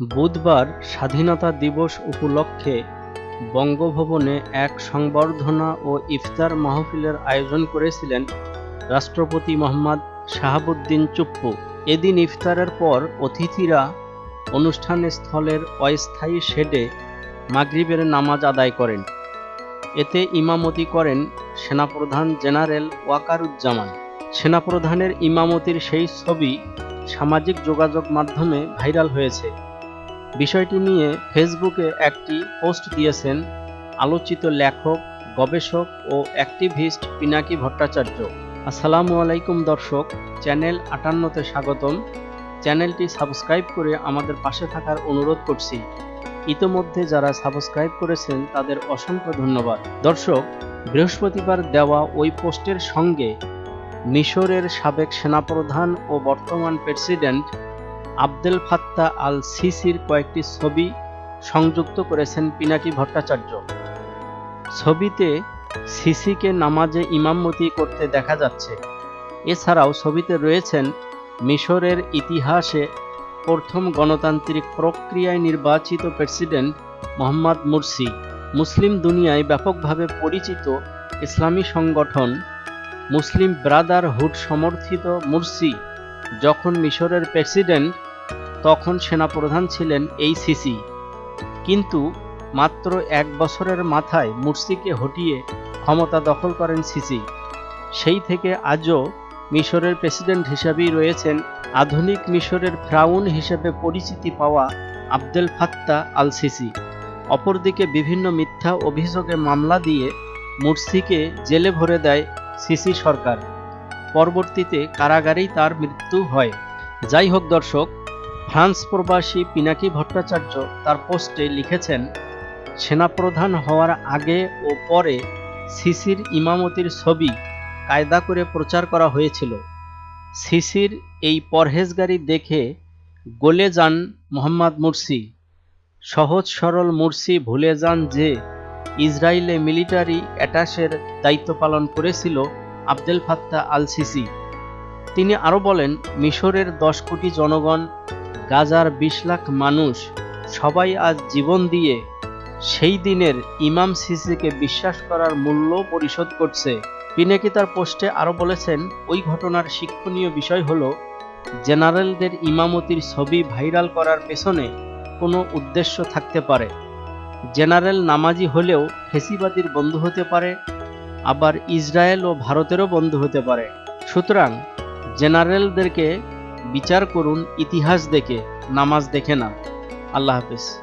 বুধবার স্বাধীনতা দিবস উপলক্ষে বঙ্গভবনে এক সংবর্ধনা ও ইফতার মাহফিলের আয়োজন করেছিলেন রাষ্ট্রপতি মোহাম্মদ শাহাবুদ্দিন চুপ্পু। এদিন ইফতারের পর অতিথিরা অনুষ্ঠান স্থলের অস্থায়ী শেডে মাগরিবের নামাজ আদায় করেন। এতে ইমামতি করেন সেনাপ্রধান জেনারেল ওয়াকারুজ্জামান। সেনাপ্রধানের ইমামতির সেই ছবি সামাজিক যোগাযোগ মাধ্যমে ভাইরাল হয়েছে। বিষয়টি নিয়ে ফেসবুকে একটি পোস্ট দিয়েছেন আলোচিত লেখক, গবেষক ও অ্যাক্টিভিস্ট পিনাকি ভট্টাচার্য। আসসালামু আলাইকুম দর্শক, চ্যানেল আটান্নতে স্বাগতম। চ্যানেলটি সাবস্ক্রাইব করে আমাদের পাশে থাকার অনুরোধ করছি। ইতোমধ্যে যারা সাবস্ক্রাইব করেছেন তাদের অসংখ্য ধন্যবাদ। দর্শক, বৃহস্পতিবার দেওয়া ওই পোস্টের সঙ্গে মিশরের সাবেক সেনাপ্রধান ও বর্তমান প্রেসিডেন্ট আবদেল ফাত্তা আল সিসির কয়েকটি ছবি সংযুক্ত করেছেন পিনাকি ভট্টাচার্য। ছবিতে সিসিকে নামাজে ইমামতি করতে দেখা যাচ্ছে। এছাড়াও ছবিতে রয়েছেন মিশরের ইতিহাসে প্রথম গণতান্ত্রিক প্রক্রিয়ায় নির্বাচিত প্রেসিডেন্ট মোহাম্মদ মুরসি। মুসলিম দুনিয়ায় ব্যাপকভাবে পরিচিত ইসলামী সংগঠন মুসলিম ব্রাদারহুড সমর্থিত মুরসি যখন মিশরের প্রেসিডেন্ট, তখন সেনাপ্রধান ছিলেন এই সিসি কিন্তু মাত্র এক বছরের মাথায় মুরসিকে হটিয়ে ক্ষমতা দখল করেন সিসি সেই থেকে আজও মিশরের প্রেসিডেন্ট হিসাবেই রয়েছেন আধুনিক মিশরের ফ্রাউন হিসেবে পরিচিতি পাওয়া আবদেল ফাত্তা আল সিসি অপরদিকে বিভিন্ন মিথ্যা অভিযোগে মামলা দিয়ে মুরসিকে জেলে ভরে দেয় সিসি সরকার। পরবর্তীতে কারাগারেই তার মৃত্যু হয়। যাই হোক দর্শক, ফ্রান্স প্রবাসী পিনাকি ভট্টাচার্য তার পোস্টে লিখেছেন, সেনাপ্রধান হওয়ার আগে ও পরে সিসির ইমামতির ছবি কায়দা করে প্রচার করা হয়েছিল। সিসির এই পরহেজগারি দেখে গলে যান মোহাম্মদ মুরসি। সহজ সরল মুরসি ভুলে যান যে ইসরায়েলে মিলিটারি অ্যাটাসের দায়িত্ব পালন করেছিল আবদেল ফাত্তা আল সিসি তিনি আরও বলেন, মিশরের দশ কোটি জনগণ, গাজার বিশ লাখ মানুষ, সবাই আজ জীবন দিয়ে সেই দিনের ইমাম সিসিকে বিশ্বাস করার মূল্য পরিশোধ করছে। পিনেকি তার পোস্টে আরও বলেছেন, ওই ঘটনার শিক্ষণীয় বিষয় হলো, জেনারেলদের ইমামতির ছবি ভাইরাল করার পেছনে কোনো উদ্দেশ্য থাকতে পারে। জেনারেল নামাজি হলেও ফেসিবাদীর বন্ধু হতে পারে আবার ইসরায়েল ও ভারতেরও বন্ধু হতে পারে। সুতরাং জেনারেলদেরকে বিচার করুন, ইতিহাস দেখে, নামাজ দেখে না। আল্লাহ হাফিজ।